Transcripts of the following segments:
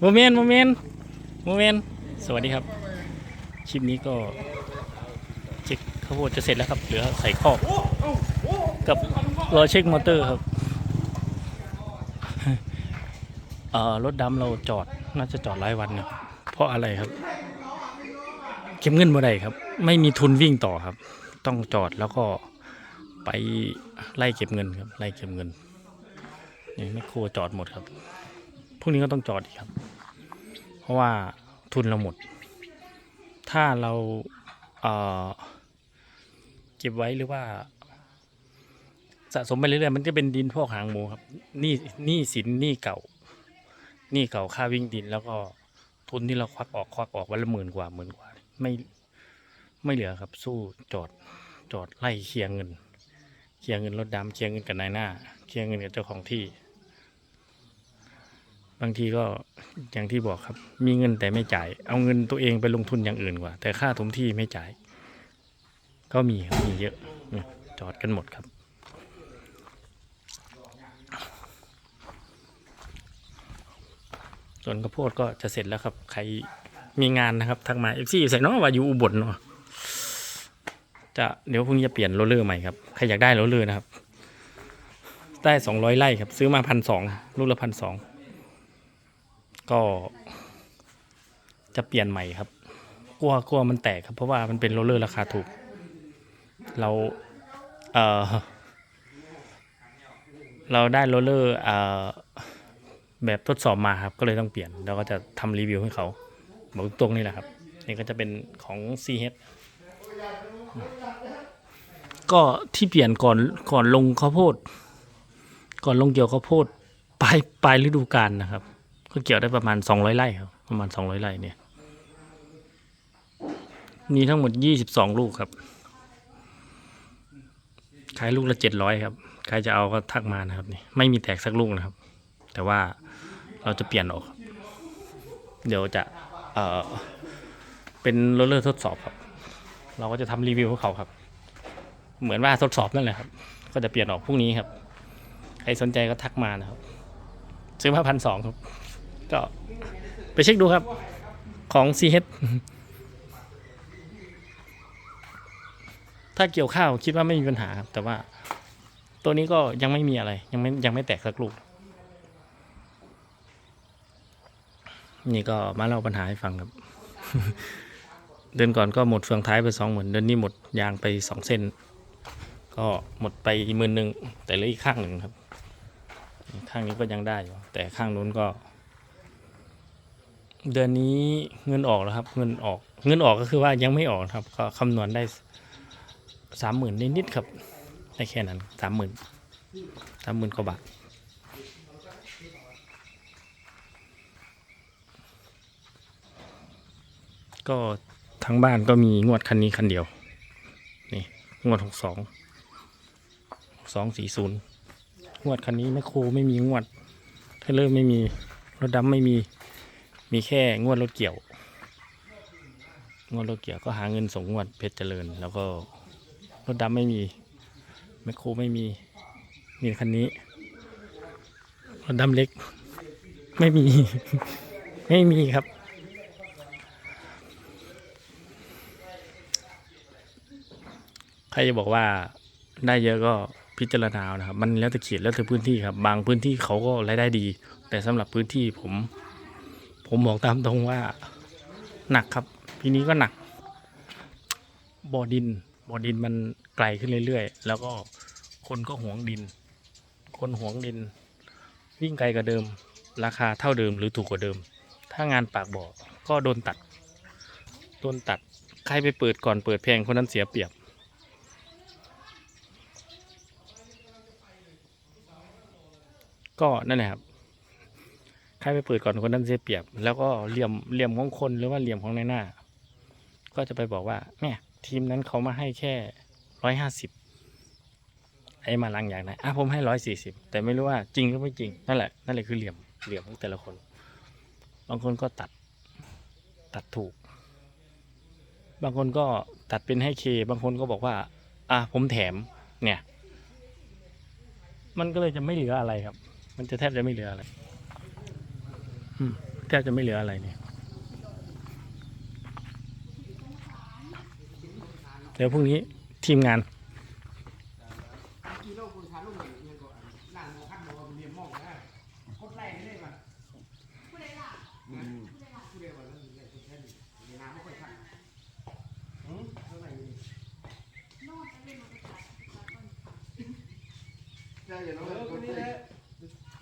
โมเมนต์โมเมนต์โมเมนต์สวัสดีครับ คลิปนี้ก็เช็คข้าวโพดจะเสร็จแล้วครับ เหลือใส่ข้อกกับรอเช็คมอเตอร์ครับเออรถดำเราจอดน่าจะจอดหลายวันเนี่ยเพราะอะไรครับ เก็บเงินบ่ได้ครับ ไม่มีทุนวิ่งต่อครับ ต้องจอดแล้วก็ไปไล่เก็บเงินครับไล่เก็บเงิน นี่แมคโครจอดหมดครับพรุ่งนี้ก็ต้องจอดอีกครับ เพราะว่าทุนเราหมด ถ้าเราเเก็บไว้หรือว่า สะสมไปเรื่อยๆมันจะเป็นดินพวกหางหมูครับนี่นี่สินนี่เก่า นี่เก่าค่าวิ่งดินแล้วก็ทุนที่เราควักออกควักออกวันละหมื่นกว่าหมื่นกว่า ไม่ไม่เหลือครับ สู้จอดจอดไล่เคลียร์เงิน เคลียร์เงินรถดำเคลียร์เงินกับนายหน้า เคลียร์เงินกับเจ้าของที่างทีก็อย่างที่บอกครับ มีเงินแต่ไม่จ่าย เอาเงินตัวเองไปลงทุนอย่างอื่นกว่า แต่ค่าถมที่ไม่จ่าย ก็มีครับมีเยอะจอดกันหมดครับส่วนข้าวโพดก็จะเสร็จแล้วครับ ใครมีงานนะครับทักมาเอฟซีใส่เนาะว่าอยู่อุบลเนาะจะเดี๋ยวพรุ่งนี้จะเปลี่ยนโรลเลอร์ใหม่ครับใครอยากได้โรลเลอร์นะครับ ได้สองร้อยไร่ครับ ซื้อมาพันสองลูกละพันสอง ก็จะเปลี่ยนใหม่ครับ กลัวกลัวมันแตกครับ เพราะว่ามันเป็นโรลเลอร์ราคาถูก เราเออเราได้โรลเลอร์เอ่อแบบทดสอบมาครับ ก็เลยต้องเปลี่ยน แล้วก็จะทำรีวิวให้เขาบอกตรงนี่แหละครับ นี่ก็จะเป็นของ CH ก็ที่เปลี่ยนก่อนก่อนลงข้าวโพด ก่อนลงเกี่ยวข้าวโพดปลายปลายฤดูกาลนะครับ ก็เกี่ยวได้ประมาณ200ไร่ครับ ประมาณ200ไร่เนี่ย มีทั้งหมด22ลูกครับ ขายลูกละ700ครับ ใครจะเอาก็ทักมานะครับนี่ ไม่มีแตกสักลูกนะครับ แต่ว่าเราจะเปลี่ยนออก เดี๋ยวจะ เอ่อ เป็นโรลเลอร์ทดสอบครับ เราก็จะทำรีวิวให้เขาครับ เหมือนว่าทดสอบนั่นแหละครับ ก็จะเปลี่ยนออกพรุ่งนี้ครับ ใครสนใจก็ทักมานะครับ ซื้อมาพันสองครับ ก็ไปเช็คดูครับของ CH ถ้าเกี่ยวข้าวคิดว่าไม่มีปัญหาครับ แต่ว่าตัวนี้ก็ยังไม่มีอะไร ยังไม่ยังไม่แตกสักลูก นี่ก็มาเล่าปัญหาให้ฟังครับ เดือนก่อนก็หมดเฟืองท้ายไปสองหมื่นเดือนนี้หมดยางไปสองเส้น ก็หมดไปหมื่นหนึ่งแต่เหลืออีกข้างหนึ่งครับ ข้างนี้ก็ยังได้อยู่แต่ข้างนู้นก็ เดือนนี้เงินออกแล้วครับ เงินออก เงินออกก็คือว่ายังไม่ออกครับ ก็คำนวณได้สามหมื่นนิดๆครับ ได้แค่นั้นสามหมื่นสามหมื่นกว่าบาทก็ทั้งบ้านก็มีงวดคันนี้คันเดียว นี่ งวดหกสองสองสี่ศูนย์งวดคันนี้แมคโครไม่มีงวดเทเลอร์ไม่มีรถดำไม่มี มีแค่งวดรถเกี่ยว งวดรถเกี่ยวก็หาเงินส่งงวดเพชรเจริญ แล้วก็รถดำไม่มีแมคโครไม่มีมีคันนี้รถดำเล็ก ไม่มี ไม่มีครับ ใครจะบอกว่าได้เยอะก็พิจารณานะครับ มันแล้วแต่เขตแล้วแต่พื้นที่ครับ บางพื้นที่เขาก็รายได้ดี แต่สำหรับพื้นที่ผม ผมบอกตามตรงว่าหนักครับปีนี้ก็หนัก บ่อดิน บ่อดินมันไกลขึ้นเรื่อยๆ แล้วก็คนก็หวงดิน คนหวงดิน วิ่งไกลกว่าเดิม ราคาเท่าเดิมหรือถูกกว่าเดิม ถ้างานปากบ่อก็โดนตัด โดนตัด ใครไปเปิดก่อนเปิดแพงคนนั้นเสียเปรียบก็นั่นแหละครับ ครไปเปิดก่อนคนนั้นเสียเปรียบ แล้วก็เหลี่ยมเหลี่ยมของคนหรือว่าเหลี่ยมของในหน้า ก็จะไปบอกว่าเนี่ยทีมนั้นเขามาให้แค่ร้อยห้าสิบไอ้มาลังอย่างไหนอะผมให้ร้อยสี่สิบแต่ไม่รู้ว่าจริงหรือไม่จริงนั่นแหละนั่นแหละคือเหลี่ยมเหลี่ยมของแต่ละคน บางคนก็ตัดตัดถูก บางคนก็ตัดเป็นให้เคบางคนก็บอกว่า อะผมแถมเนี่ย มันก็เลยจะไม่เหลืออะไรครับ มันจะแทบจะไม่เหลืออะไร แทบจะไม่เหลืออะไรเนี่ยเดี๋ยวพรุ่งนี้ทีมงาน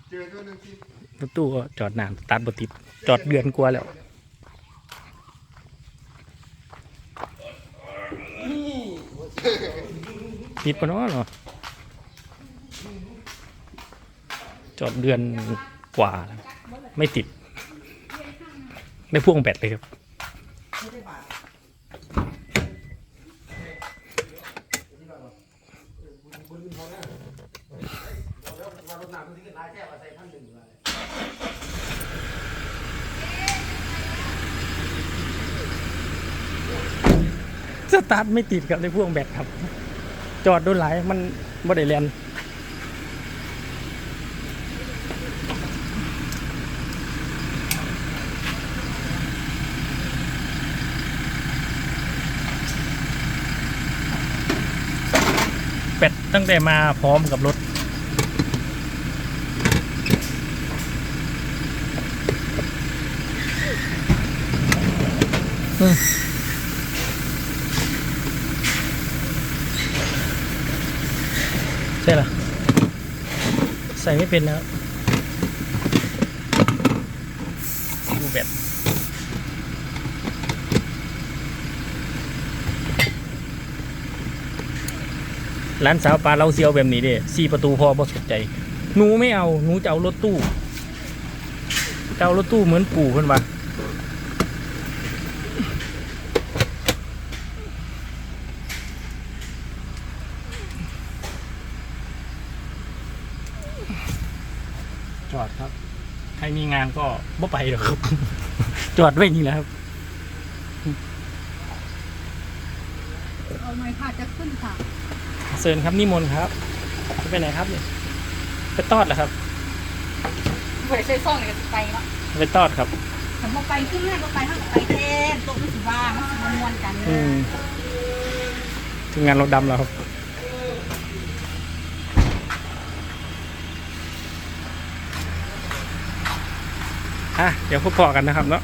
เจอตัวหนึ่งที่ รถตู้ก็จอดนานตาร์ทบติดจอดเดือนกว่าแล้วติดปะเนาะเนาะจอดเดือนกว่า ไม่ติด ไม่พ่วงแบตเลยครับ รถน้ำตัวที่กันร้ายแท้ว่าใส่พันหนึ่งเลย สตาร์ทไม่ติดครับในพ่วงแบตครับ จอดโดนหลายมันบ่ได้เรียนแบตตั้งแต่มาพร้อมกับรถ ใช่เหรอใส่ไม่เป็นแล้วดูแบตร้านสาวปลาเราเซียวแบบนี้เด้สี่ประตูพอบ่สนใจหนูไม่เอาหนูจะเอารถตู้จะเอารถตู้เหมือนปู่เพิ่อนว่า จอดครับ ใครมีงานก็บ่ไปหรอกครับ จอดไว้นี่แหละครับ เอาหน่อยค่ะจะขึ้นค่ะเชิญครับนิมนต์ครับจะไปไหนครับเนี่ยไปตอดเหรอครับบริษัทซ่องเลยก็สิไปเนาะไปตอดครับผมบอกไปขึ้นแรกก็ไปข้างไปเต้นโต๊ะมันสิว่างมันสิมวนๆกันอืมทีมงานรถดำแล้วครับ อะเดี๋ยวพบพอกันนะครับเนาะ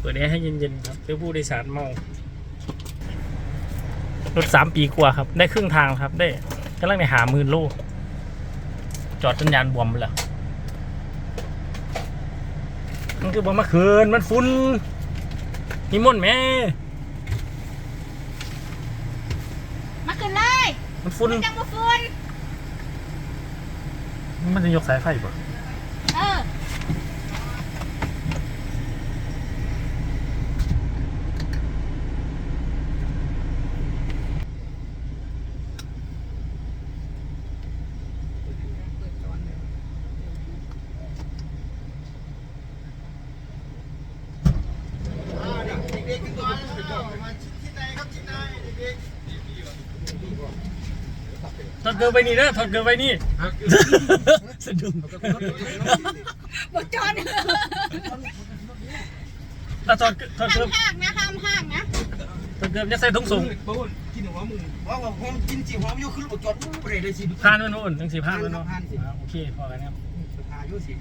เปิดแอร์ให้เย็นๆครับเพื่อผู้โดยสารเมารถสามปีกว่าครับ ได้ครึ่งทางครับ ได้กำลังในหาหมื่นโลจอดสัญญาณบวมไปแล้วมัน คือบอมาคืนมันฟุ้นนิมนต์แม่มาขึ้นเลยมันฟุ้นมันจังบ่ฝุ่นมันจะยกสายไฟป่ะ เออ เด็กๆขึ้นมามาชิ้นไหนครับชิ้นไหนเด็ก ถอด เกลือไปนี่เด้อถอดเกลือไปนี่สะดุ้งบ่จอนถ้าถอดถอดเกลือห้างนะห้ามห้างนะถอดเกลือจะใส่ถุงส่งบ้านกินหัวมึงว่าว่าผมกินจีหัวมันอยู่ขึ้นรถจอดปุ๊บเลยเลยสิพานมันโน่นทั้งสี่พานมันโน่นพานสิอ่าโอเคพอกันครับพาอยู่สิ